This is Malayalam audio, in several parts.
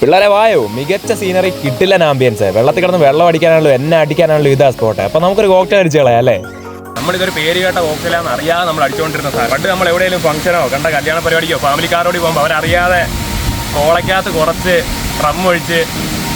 പിള്ളേരെ വായോ? മികച്ച സീനറി കിട്ടില്ല ആംബിയൻസ് വെള്ളത്തിൽ കിടന്ന് വെള്ളം അടിക്കാനാണല്ലോ എന്നെ അടിക്കാനാണല്ലോ ഇതാ സ്പോട്ട് അപ്പൊ നമുക്കൊരു കോക്ടെയിൽ അടിച്ചു കളയാം അല്ലേ? നമ്മളിതൊരു പേര് കേട്ട ഓക്കലാന്ന് അറിയാതെ നമ്മൾ അടിച്ചുകൊണ്ടിരുന്ന സാർ പണ്ട് നമ്മൾ എവിടെയെങ്കിലും ഫംഗ്ഷനോ കണ്ട കല്യാണ പരിപാടിക്കോ ഫാമിലിക്കാരോട് പോകുമ്പോൾ അവരറിയാതെ കോളയ്ക്കകത്ത് കുറച്ച് റം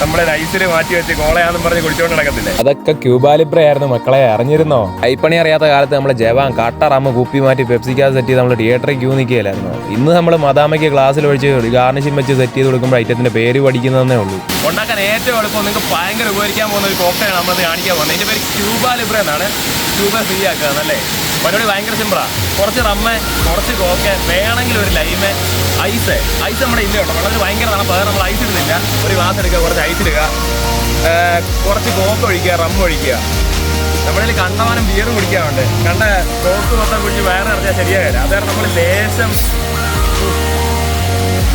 നമ്മുടെ നൈസിൽ മാറ്റി വെച്ച് കോളയാന്നും പറഞ്ഞ് കുടിച്ചോണ്ട് നടക്കത്തില്ലേ? അതൊക്കെ ക്യൂബാലിബ്ര ആയിരുന്നു മക്കളെ അറിഞ്ഞിരുന്നോ? കൈപ്പണി അറിയാത്ത കാലത്ത് നമ്മൾ ജവാൻ കട്ട കൂപ്പി കുപ്പി മാറ്റി പെപ്സിക്കാതെ സെറ്റ് ചെയ്ത് നമ്മൾ തിയേറ്ററിൽ ക്യൂ നിൽക്കുകയായിരുന്നു. ഇന്ന് നമ്മൾ മദാമയ്ക്ക് ഗ്ലാസ്സിൽ ഒഴിച്ച് ഗാർണിഷിംഗ് വെച്ച് സെറ്റ് ചെയ്ത് കൊടുക്കുമ്പോൾ ഐറ്റത്തിന്റെ പേര് പഠിക്കുന്നതേ ഉള്ളൂ. ഉണ്ടാക്കാൻ ഏറ്റവും എളുപ്പം നിങ്ങൾക്ക് ഭയങ്കര ഉപകരിക്കാൻ പോകുന്ന ഒരു കോക്കയാണ് നമ്മൾ കാണിക്കാൻ പോകുന്നത്. ഇതിന്റെ പേര് ക്യൂബാലിബ്ര എന്നാണ്. ക്യൂബ ഫ്രീ ആക്കുക എന്നല്ലേ പരിപാടി ഭയങ്കര സിമ്പിളാ കുറച്ച് റമ്മ കുറച്ച് കോക്ക വേണമെങ്കിൽ ഒരു ലൈമ് ഐസ് ഐസ് നമ്മുടെ ഇല്ല കേട്ടോ. വളരെ ഭയങ്കര തണുപ്പ്. അത് നമ്മൾ ഐസ് ഇടുന്നില്ല. ഒരു ഗ്ലാസ് എടുക്കുക കുറച്ച് ഐസ് ഇടുക. കുറച്ച് കോക്ക് ഒഴിക്കുക റമ്മ് ഒഴിക്കുക. നമ്മുടെ കയ്യിൽ കണ്ടമാനം ബിയർ കുടിക്കാറുണ്ട്. കണ്ട കോക്ക് മൊത്തം കുടിച്ച് വേറെ ഇറങ്ങിയാൽ ശരിയാകില്ല അത് കാരണം നമ്മൾ ലേശം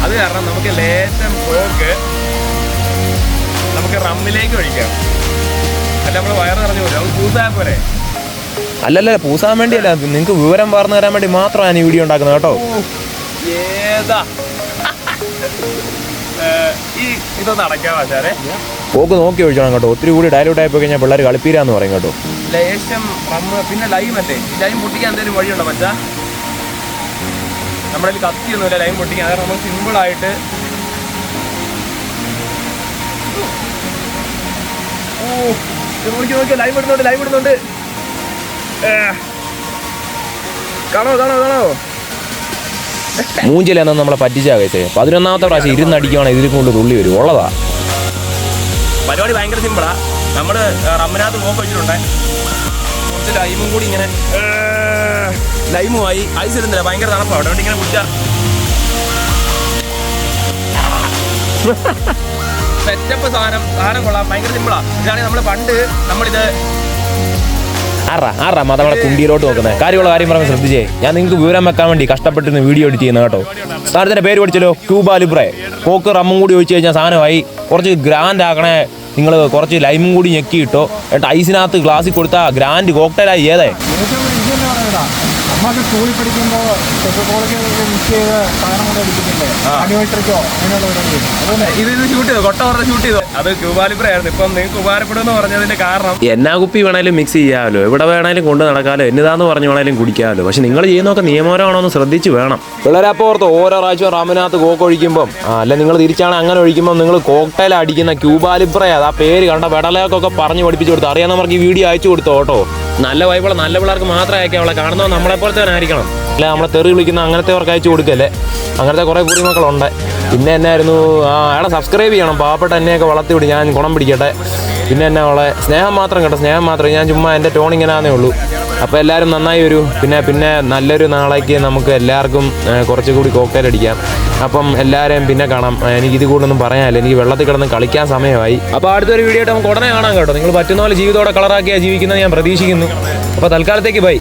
അത് കാരണം നമുക്ക് ലേശം കോക്ക് നമുക്ക് റമ്മിലേക്ക് ഒഴിക്കാം. അല്ല നമ്മൾ വയറ് നിറഞ്ഞു പോലെ നമുക്ക് ജ്യൂസായ പോലെ അല്ലല്ല പൂസാൻ വേണ്ടിയല്ല. നിങ്ങൾക്ക് വിവരം പറഞ്ഞു തരാൻ വേണ്ടി മാത്രമാണ് ഈ വീഡിയോ ഉണ്ടാക്കുന്നത് കേട്ടോ. പോക്ക് നോക്കി ഒഴിച്ചോണം കേട്ടോ. ഒത്തിരി കൂടി ഡയലൂട്ട് ആയി പോയി കഴിഞ്ഞാൽ പിള്ളേർ കളിപ്പീരാന്ന് പറയും കേട്ടോ. ലേശം പിന്നെ ലൈം അല്ലേ? ലൈം പൊട്ടിക്കാൻ എന്തെങ്കിലും വഴിയുണ്ടോ മച്ചാ? നമ്മുടെ കത്തിയൊന്നുമില്ല ലൈം പൊട്ടിക്കാൻ. അതായത് നമ്മൾ സിമ്പിളായിട്ട് ഓ നോക്കി നോക്കി ലൈം ഇടുന്നുണ്ട് ലൈം ഇടുന്നുണ്ട്. കാണോ കാണോ കാണോ മൂഞ്ചിലെന്ന് നമ്മളെ പറ്റിച്ചാ പതിനൊന്നാമത്തെ പ്രാവശ്യം ഇരുന്നടിക്കുവാണ് ഇതിൽ കൊണ്ട് തുള്ളി വരും. ഉള്ളതാ. പരിപാടി ഭയങ്കര സിമ്പിളാ നമ്മൾ റമ്മനകത്ത് പോക്ക് വെച്ചിട്ടുണ്ട്. കുറച്ച് ലൈമും കൂടി ഇങ്ങനെ ലൈമുമായി ഐസ് ഇടുന്നില്ല. ഭയങ്കര തണുപ്പാണ് അവിടെ ഇങ്ങനെ കുടിച്ചാൽ സെറ്റപ്പ് സാധനം സാധനം കൊള്ളാം. ഭയങ്കര സിമ്പിളാ ഇതാണ് നമ്മൾ പണ്ട് നമ്മളിത് ആറാ ആറാ മത കുണ്ടിയിലോട്ട് നോക്കുന്നത്. കാര്യമുള്ള കാര്യം പറഞ്ഞ് ശ്രദ്ധിച്ചേ. ഞാൻ നിങ്ങൾക്ക് വിവരം വെക്കാൻ വേണ്ടി കഷ്ടപ്പെട്ടിരുന്ന് വീഡിയോ എഡിറ്റ് ചെയ്യുന്ന കേട്ടോ. സാധനത്തിന്റെ പേര് പഠിച്ചല്ലോ ക്യൂബ കോക്ക് റമ്മും കൂടി ഒഴിച്ച് കഴിഞ്ഞാൽ സാധനമായി. കുറച്ച് ഗ്രാൻഡ് ആക്കണേ. നിങ്ങൾ കുറച്ച് ലൈമും കൂടി ഞെക്കിയിട്ടോ. എന്നിട്ട് ഐസിനകത്ത് ഗ്ലാസ്സിൽ കൊടുത്താൽ ഗ്രാൻഡ് കോക്ടെയിലായി ഏതേ? തന്നെ സ്കൂളിൽ പഠിക്കുമ്പോൾ മിക്സ് ചെയ്ത് സാധനം കൊണ്ട് അടിക്കുന്നില്ലേ ആനിമേറ്ററിക്കോ അങ്ങനെയുള്ള പരിപാടി ഇത് ഷൂട്ട് ചെയ്തു? ഷൂട്ട് ചെയ്തു? അത് ക്യൂബാലിബ്ര ആയിരുന്നു ഇപ്പം നിങ്ങൾക്ക് ഉപകാരപ്പെടുമെന്ന് പറഞ്ഞതിന്റെ കാരണം എന്നാ കുപ്പി വേണേലും മിക്സ് ചെയ്യാമല്ലോ എവിടെ വേണേലും കൊണ്ട് നടക്കാമല്ലോ എന്നതാന്ന് പറഞ്ഞു വേണേലും കുടിക്കാമല്ലോ പക്ഷെ നിങ്ങൾ ചെയ്യുന്നൊക്കെ നിയമപരമാണോ എന്ന് ശ്രദ്ധിച്ച് വേണം. പിള്ളേരെ അപ്പോൾ ഓർത്ത് ഓരോ പ്രാവശ്യം റാമിനകത്ത് കോക്ക് ഒഴിക്കുമ്പം അല്ല നിങ്ങൾ തിരിച്ചാണ് അങ്ങനെ ഒഴിക്കുമ്പോൾ നിങ്ങൾ കോക്ടൈൽ അടിക്കുന്ന ക്യൂബാലിപ്രയ ആ പേര് കണ്ട വെടലയൊക്കെ പറഞ്ഞു പഠിപ്പിച്ചു കൊടുത്തു അറിയാവുന്നവർക്ക് ഈ വീഡിയോ അയച്ചു കൊടുത്തു കേട്ടോ. നല്ല വൈബിള നല്ല പിള്ളേർക്ക് മാത്രമേ അയക്കാം. അവളെ കാണുന്നോ നമ്മളെ പോലത്തെ ആയിരിക്കണം അല്ല നമ്മളെ തെറി വിളിക്കുന്ന അങ്ങനത്തെവർക്ക് അയച്ചു കൊടുക്കല്ലേ? അങ്ങനത്തെ കുറേ പൂരി മക്കളുണ്ട്. പിന്നെ എന്നായിരുന്നു ആ അയാളെ സബ്സ്ക്രൈബ് ചെയ്യണം. പാവപ്പെട്ട എന്നെയൊക്കെ വളർത്തി വിടും. ഞാൻ ഗുണം പിടിക്കട്ടെ. പിന്നെ എന്നാ അവളെ സ്നേഹം മാത്രം കേട്ടോ സ്നേഹം മാത്രം. ഞാൻ ചുമ്മാ എന്റെ ടോൺ ഇങ്ങനെയാന്നേ ഉള്ളൂ. അപ്പോൾ എല്ലാവരും നന്നായി വരൂ. പിന്നെ പിന്നെ നല്ലൊരു നാളേക്ക് നമുക്ക് എല്ലാവർക്കും കുറച്ചുകൂടി കോക്ടെയിൽ അടിക്കാം. അപ്പം എല്ലാവരെയും പിന്നെ കാണാം. എനിക്ക് ഇത് കൂടുതലൊന്നും പറയാനില്ല. എനിക്ക് വെള്ളത്തിൽ കിടന്ന് കളിക്കാൻ സമയമായി. അപ്പോൾ അടുത്തൊരു വീഡിയോ ആയിട്ട് നമുക്ക് ഉടനെ കാണാം കേട്ടോ. നിങ്ങൾ പറ്റുന്ന പോലെ ജീവിതത്തോടെ കളറാക്കിയാ ജീവിക്കുന്നത് ഞാൻ പ്രതീക്ഷിക്കുന്നു. അപ്പോൾ തൽക്കാലത്തേക്ക് ബൈ